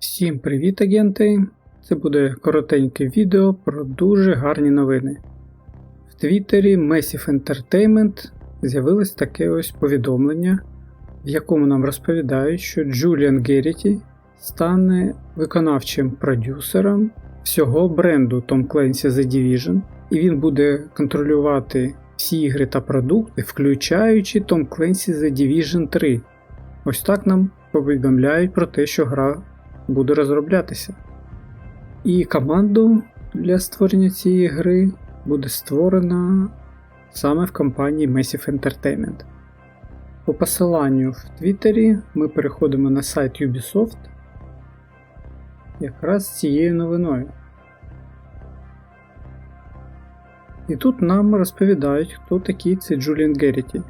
Всім привіт, агенти! Це буде коротеньке відео про дуже гарні новини. В Твіттері Massive Entertainment з'явилось таке ось повідомлення, в якому нам розповідають, що Джуліан Геріті стане виконавчим продюсером всього бренду Tom Clancy The Division, і він буде контролювати всі ігри та продукти, включаючи Tom Clancy The Division 3. Ось так нам повідомляють про те, що гра буде розроблятися. І команду для створення цієї гри буде створена саме в компанії Massive Entertainment. По посиланню в Твіттері ми переходимо на сайт Ubisoft якраз з цією новиною. І тут нам розповідають, хто такий цей Джуліан Геріті.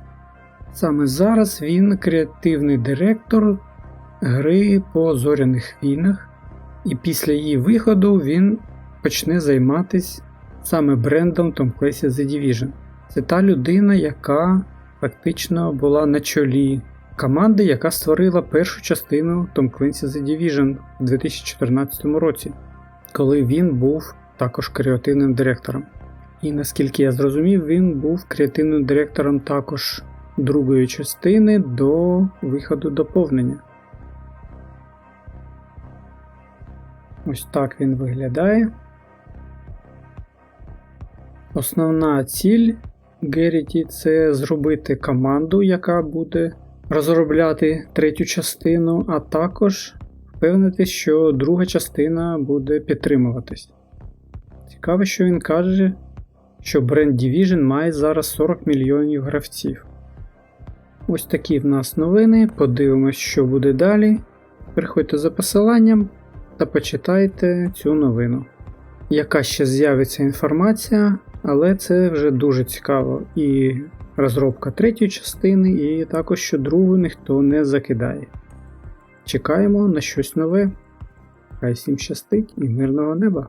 Саме зараз він креативний директор гри по зоряних війнах, і після її виходу він почне займатися саме брендом Tom Clancy The Division. Це та людина, яка фактично була на чолі команди, яка створила першу частину Tom Clancy The Division у 2014 році, коли він був також креативним директором. І наскільки я зрозумів, він був креативним директором також другої частини до виходу доповнення. Ось так він виглядає. Основна ціль Геріті це зробити команду, яка буде розробляти третю частину, а також впевнити, що друга частина буде підтримуватись. Цікаво, що він каже, що бренд Division має зараз 40 мільйонів гравців. Ось такі в нас новини. Подивимось, що буде далі. Переходьте за посиланням та почитайте цю новину. Яка ще з'явиться інформація, але це вже дуже цікаво. І розробка третьої частини, і також що другу ніхто не закидає. Чекаємо на щось нове. Хай всім щастить і мирного неба!